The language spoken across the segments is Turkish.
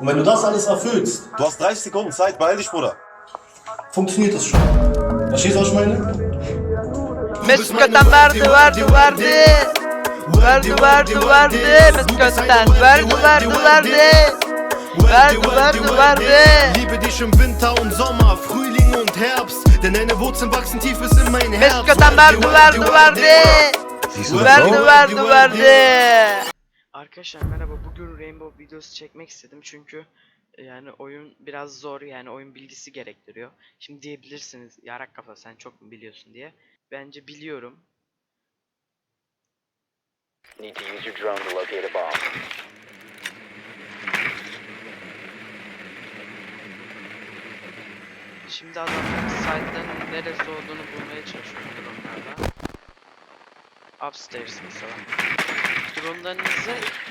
Und wenn du das alles erfüllst, Du hast 30 Sekunden Zeit, beeil dich, Bruder. funktioniert das schon. Verstehst du, was ich meine? Verdi verdi verdi. Verdi verdi verdi. Mesut Köten verdi verdi verdi. Verdi verdi verdi. Liebe dich im Winter und Sommer, Frühling und Herbst. Denn deine Wurzeln wachsen tief bis in mein Herz. Köten verdi verdi verdi. Verdi verdi verdi. Arkadaşlar merhaba bugün Rainbow videosu çekmek istedim çünkü e, yani oyun biraz zor yani oyun bilgisi gerektiriyor. Şimdi diyebilirsiniz yarak kafa sen çok mu biliyorsun diye. Bence biliyorum. Need to use your drone to locate a bomb. Şimdi adamların site'ların neresi olduğunu bulmaya çalışıyorum drone'larla. Upstairs mesela.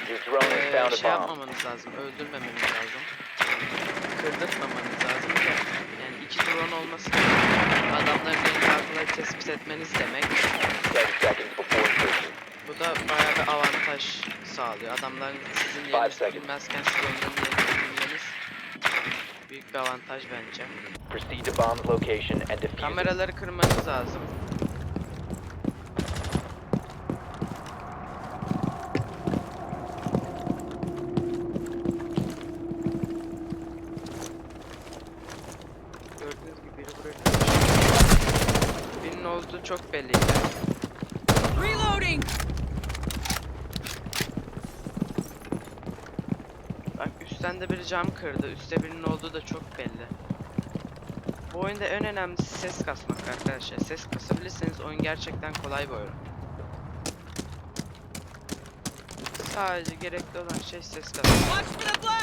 Ee, found şey yapmamanız lazım, öldürmemeniz lazım. Kırdırtmamanız lazım yani iki drone olması demek adamların yerini kolay tespit etmeniz demek. 10 seconds before insertion. Bu da bayağı bir avantaj sağlıyor. Adamların sizin yerinizi bilmezken siz onların yerini bilmeniz büyük bir avantaj bence. Kameraları kırmanız lazım. Gördüğünüz gibi biri buraya kırmış. Birinin olduğu çok belliydi. Reloading! Bak üstten de biri cam kırdı. Üstte birinin olduğu da çok belli. Bu oyunda en önemlisi ses kasmak arkadaşlar. Ses kasabilirseniz oyun gerçekten kolay bir oyun. Sadece gerekli olan şey ses kasmak.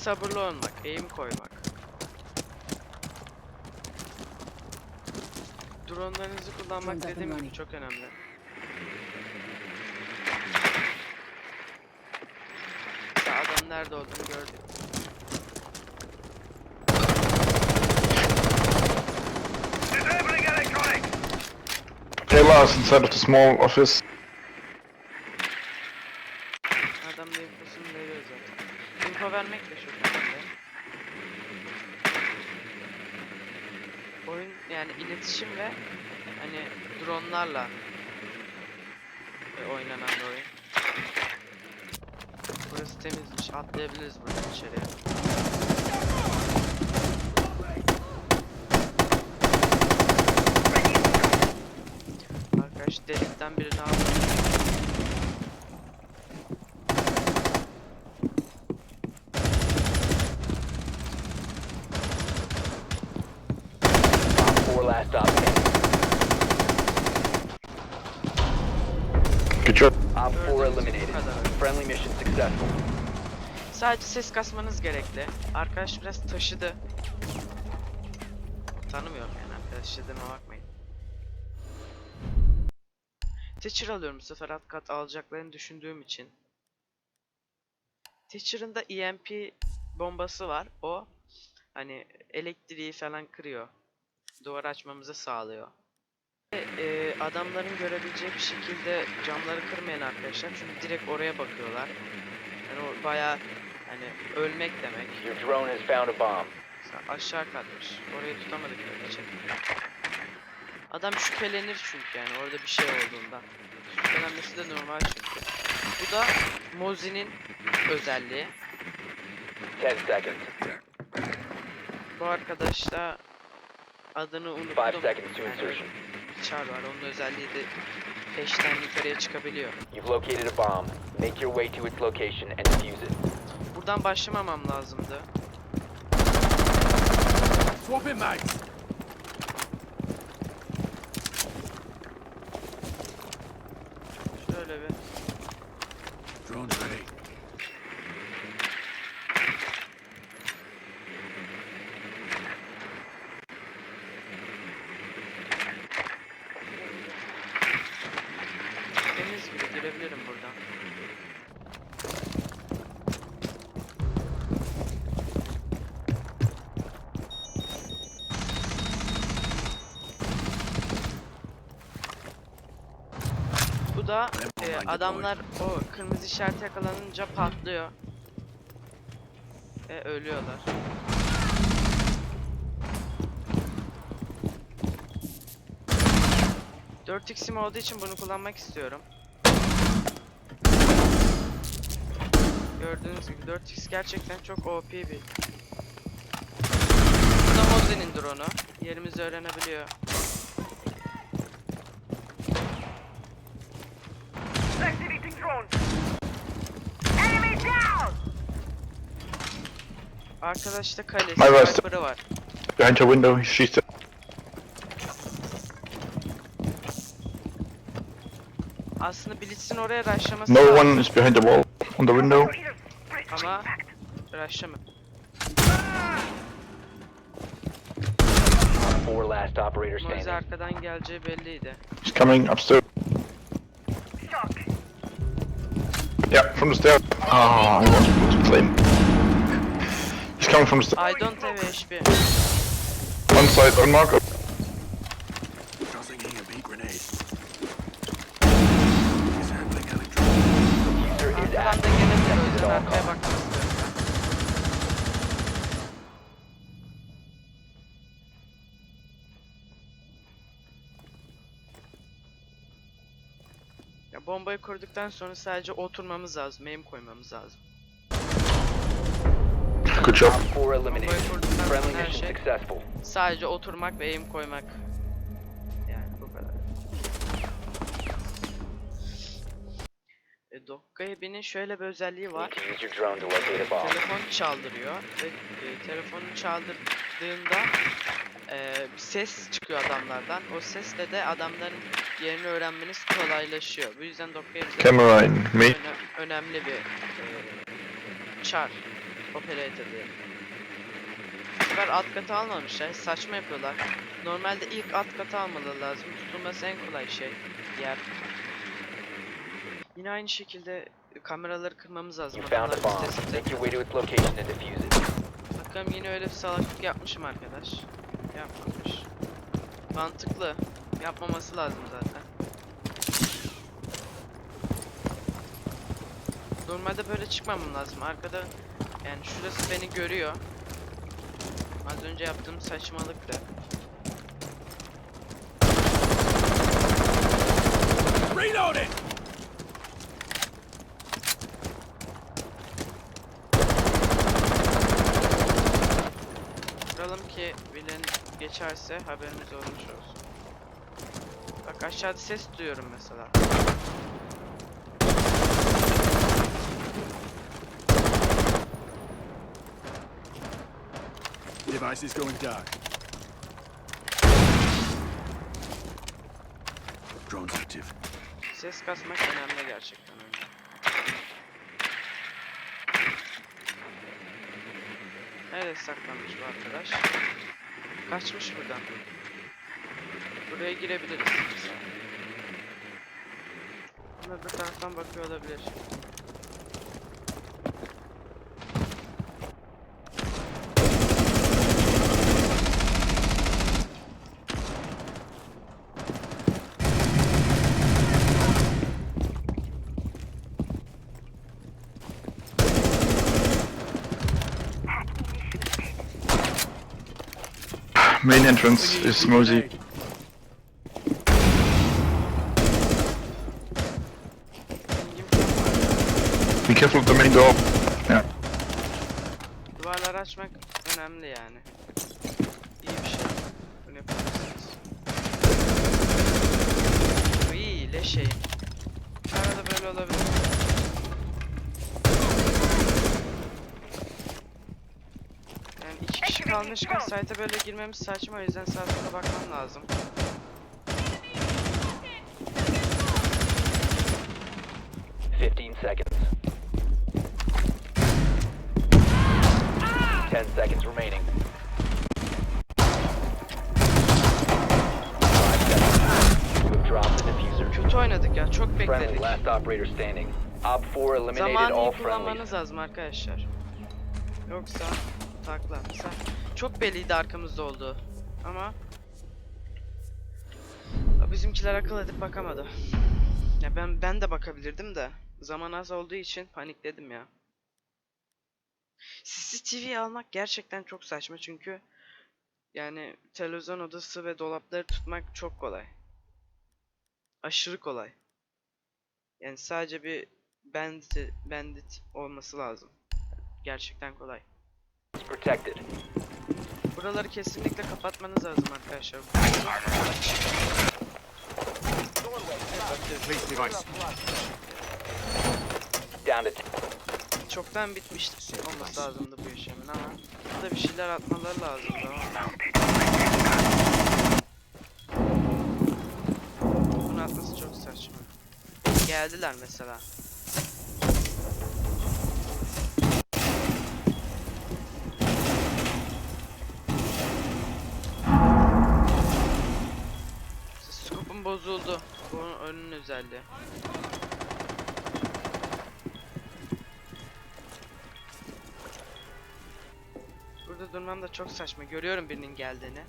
Sabırlı olmak, eğim koymak. Dronlarınızı kullanmak up dediğim gibi çok önemli. Mesela adam nerede olduğunu gördük. They lost inside of the small office. Adam da infosunu veriyor zaten. Info vermek de çok önemli. Oyun yani iletişim ve hani dronlarla e, oynanan bir oyun. Burası temizmiş. Atlayabiliriz buradan içeriye. Arkadaş delikten birini aldım. Op 4 last stop standing. Good job. Op 4 Gördüğünüz gibi bu eliminated. kadar. Friendly mission successful. Sadece ses kasmanız gerekli. Arkadaş biraz taşıdı. Tanımıyorum yani arkadaş dediğime bakmayın. Teacher alıyorum bu sefer alt kat alacaklarını düşündüğüm için. Teacher'ın da EMP bombası var. O hani elektriği falan kırıyor. Duvar açmamızı sağlıyor. E, adamların görebileceği bir şekilde camları kırmayın arkadaşlar. Çünkü direkt oraya bakıyorlar. Yani o bayağı hani ölmek demek. Your drone has found a bomb. Aşağı katmış. Orayı tutamadık öyle çek. Adam şüphelenir çünkü yani orada bir şey olduğunda. Şüphelenmesi de normal çünkü. Bu da Mozi'nin özelliği. 10 seconds. Bu arkadaş da adını 5 unuttum. seconds to insertion. Char var. Onun özelliği de peşten yukarıya çıkabiliyor. You've located a bomb. Make your way to its location and defuse it. Buradan başlamamam lazımdı. Şöyle bir. Temiz gibi girebilirim buradan. Da e, adamlar o kırmızı işaret yakalanınca patlıyor. Ve ölüyorlar. Dört x'im olduğu için bunu kullanmak istiyorum. Gördüğünüz gibi 4x gerçekten çok OP bir. Bu da Mozen'in drone'u. Yerimizi öğrenebiliyor. Arkadaşta kale, var. sniper'ı var. Behind your window, it. Aslında Blitz'in oraya rushlaması No lazım one is behind the wall on the window. ama rushlama. Four last operator Moze standing. arkadan geleceği belliydi. He's coming upstairs. Yeah, from the stairs. Ah, I want to put flame. He's coming from the. I don't have HP. One side, on mark. User is Arkadan da o yüzden at all arkaya costs. bakmak istiyorum ben. Ya bombayı kurduktan sonra sadece oturmamız lazım, aim koymamız lazım. Good job. Op 4 eliminated. Bombayı kurduktan Friendly sonra her mission şey successful. sadece oturmak ve aim koymak. Yani bu kadar. E, Dokka Heavy'nin şöyle bir özelliği var. need to use your drone to locate a bomb. telefon çaldırıyor ve e, telefonunu çaldırdığında e, bir ses çıkıyor adamlardan. O sesle de adamların yerini öğrenmeniz kolaylaşıyor. Bu yüzden Camera in me. öne- önemli bir e, char operator diyelim. Bu sefer alt katı almamışlar. Saçma yapıyorlar. Normalde ilk alt katı almaları lazım. Tutulması en kolay şey. Yer. Yine aynı şekilde kameraları kırmamız lazım. You found a Adamlar bomb. Make your way to its location and defuse it. Bakalım yine öyle bir salaklık yapmışım arkadaş. Yapmamış. Mantıklı. Yapmaması lazım zaten. Normalde böyle çıkmamam lazım. Arkada yani şurası beni görüyor. Az önce yaptığım saçmalıktı. Kuralım ki villain geçerse haberimiz olmuş olsun. Bak aşağıda ses duyuyorum mesela. Device is going dark. Drone's active. Ses kasmak önemli gerçekten. Nerede saklanmış bu arkadaş? Kaçmış buradan. Buraya girebiliriz. Bunlar bir taraftan bakıyor olabilir. Main entrance is var. Be careful of the main door. Yeah. Duvarları açmak önemli yani. İyi bir şey. Bunu yapabilirsiniz. İyi leşeyim. Arada böyle olabilir. Yani kalmışken site'e böyle girmemiz saçma o yüzden sola bakmam lazım. Fifteen seconds. Ten seconds remaining. Kötü oynadık ya çok bekledik. last operator standing. Op 4 eliminated Zamanı all iyi friendlies. kullanmanız lazım arkadaşlar. Yoksa takla. Mesela çok belliydi arkamızda olduğu. Ama bizimkiler akıl edip bakamadı. Ya ben ben de bakabilirdim de zaman az olduğu için panikledim ya. CCTV almak gerçekten çok saçma çünkü yani televizyon odası ve dolapları tutmak çok kolay. Aşırı kolay. Yani sadece bir bandit, bandit olması lazım. Gerçekten kolay. Protected. Buraları kesinlikle kapatmanız lazım arkadaşlar. Çoktan bitmişti olması lazımdı bu yaşamın ama burada bir şeyler atmaları lazımdı ama. Bunu atması çok saçma. Geldiler mesela. Bozuldu. Bu önün özelliği. Burada durmam da çok saçma. Görüyorum birinin geldiğini.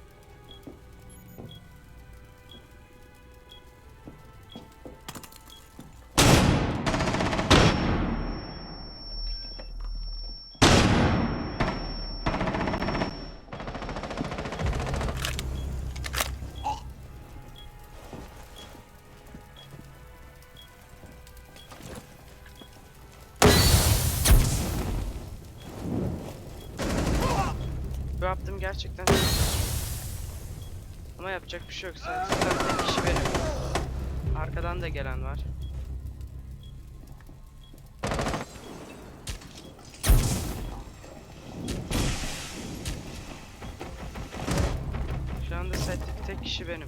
Bu yaptığım gerçekten. Ama yapacak bir şey yok. Zaten tek kişi benim. Arkadan da gelen var. Şu anda sette tek kişi benim.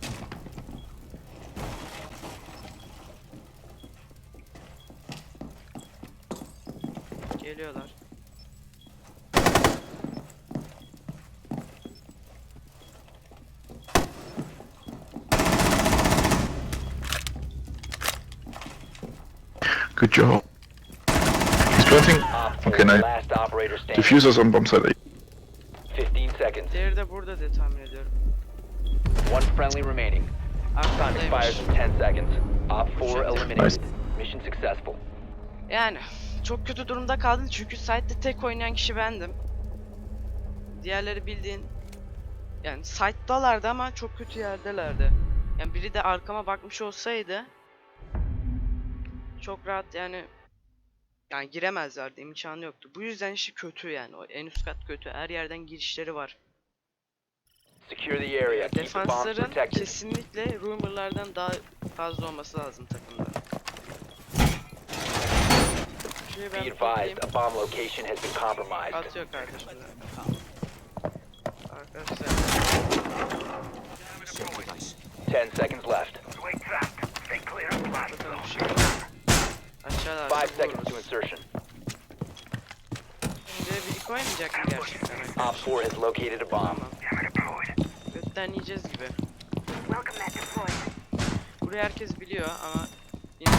Good job. He's planting. Op 4, Okay, standing. diffusers on bomb site. 15 seconds. Diğeri de burada diye tahmin ediyorum. One friendly remaining. Time expires in 10 seconds. Op 4 Nice. eliminated. Mission successful. Yani çok kötü durumda kaldım çünkü site'de tek oynayan kişi bendim. Diğerleri bildiğin yani site'dalardı ama çok kötü yerdelerdi. Yani biri de arkama bakmış olsaydı çok rahat yani yani giremezlerdi imkanı yoktu. Bu yüzden işi kötü yani. O en üst kat kötü. Her yerden girişleri var. Defansların kesinlikle rumorlardan daha fazla olması lazım takımda. Şurayı Be ben advised, toplayayım. a bomb location has been compromised. Atıyor kardeşim. Arkadaşlar 10 seconds left. bakalım bir şey. Aşağıda 5 seconds to insertion. Oynayacak mı gerçekten? Op 4 has located a bomb. Götten yiyeceğiz gibi. Burayı herkes biliyor ama yine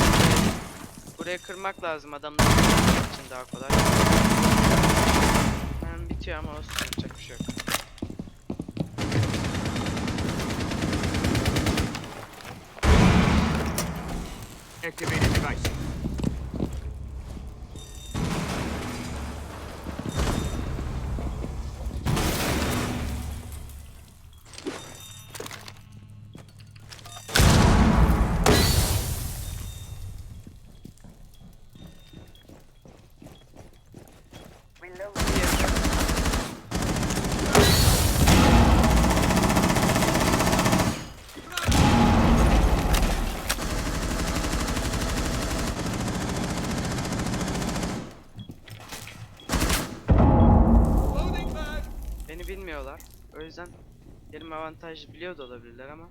buraya kırmak lazım adamları için daha kolay. Hemen bitiyor ama olsun yapacak bir şey yok. Beni bilmiyorlar. O yüzden yerim avantajlı biliyor da olabilirler ama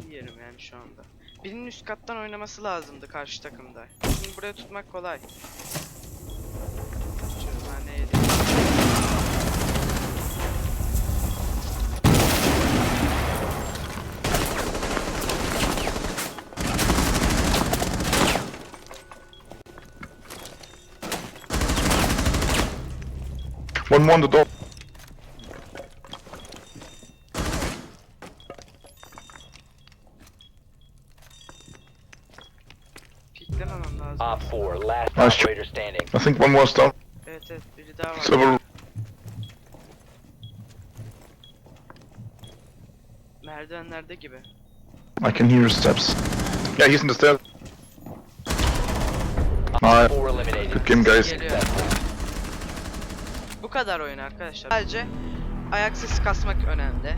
iyi yerim yani şu anda. Birinin üst kattan oynaması lazımdı karşı takımda. Şimdi buraya tutmak kolay. One more on the door. lazım. Op 4, last Nice ch- operator standing. I think one more down. Evet evet biri daha var. Several. Merdivenlerde gibi. I can hear steps. Yeah, he's in the stairs. Op Alright. 4 eliminated. Good game, guys. Geliyor. Bu kadar oyun arkadaşlar. Sadece ayaksız kasmak önemli.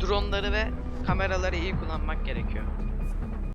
Dronları ve kameraları iyi kullanmak gerekiyor.